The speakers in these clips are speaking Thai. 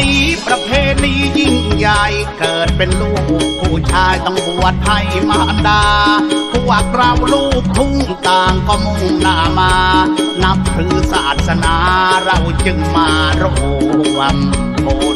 นี้ประเพณียิ่งใหญ่เกิดเป็นลูกผู้ชายต้องบวชให้มารดา พวกเราลูกทุ่งต่างก็มุ่งหน้ามา นับถือศาสนาเราจึงมารวมพล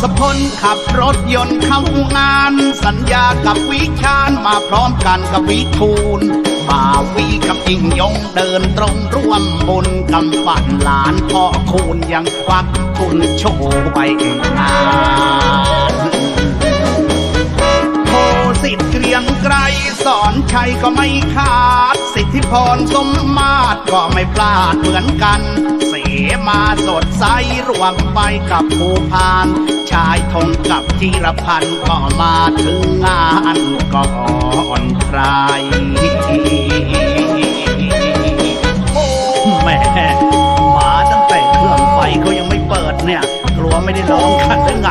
ดทศพลขับรถยนต์เข้างาน สัญญากับวิชาญมาพร้อมกันกับวิทูลบ่าวีกับยิ่งยงเดินตรงร่วมบุญกำปั่นหลานพ่อคูณยังควักทุนโชว์ไปงานโสิทธิ์เกรียงไกรสอนชัยก็ไม่ขาด สิทธิพรสมมาตรก็ไม่พลาดเหมือนกัน มาสดใสร่วมไปกับภูพาน ชายธงกับจีรพันธ์ก็มาถึงงานก่อนใครแม่มาตั้งแต่เครื่องไฟเขายังไม่เปิดเนี่ย กลัวไม่ได้ร้องกันหรือไง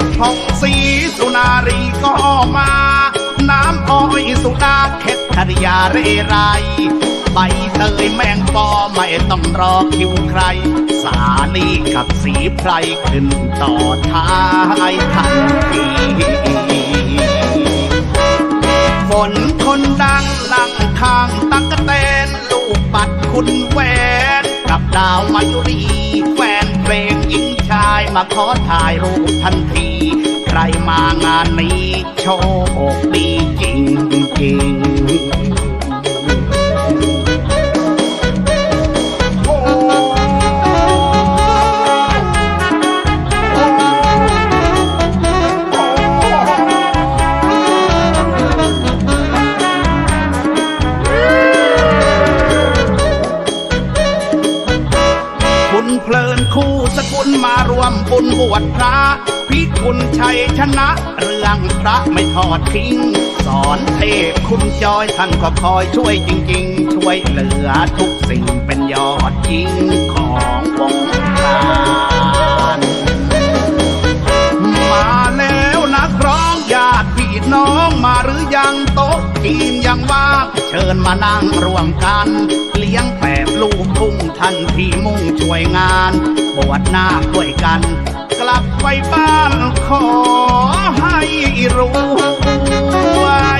วังจิตผ่องสีสุนารีก็มา น้ำอ้อยสุดาเข็ดธริยาเรไรใบเตยแมงปอไม่ต้องรอคิวใคร สาลีกับสีไพรขึ้นต่อท้ายทันทีฝนคนดังนั่งข้างตักกะแตนลูกปัดคุณแหวน กับดาวมายุรีแฟน มาขอถ่ายรูปทันที ใครมางานนี้โชคดีจริงจริง วมบุญบวชพระพิคุณชัยชนะ เรื่องพระไม่ทอดทิ้ง สอนเทพคุณจอยท่านก็คอยช่วยจริง ๆ ช่วยเหลือทุกสิ่งเป็นยอดจริง น้องมาหรือยังโต๊ะจีนยังว่างเชิญมานั่งรวมกัน เลี้ยงแบบลูกทุ่งทันที่มุ่งช่วยงานบวชหน้าด้วยกัน กลับไปบ้านขอให้รวย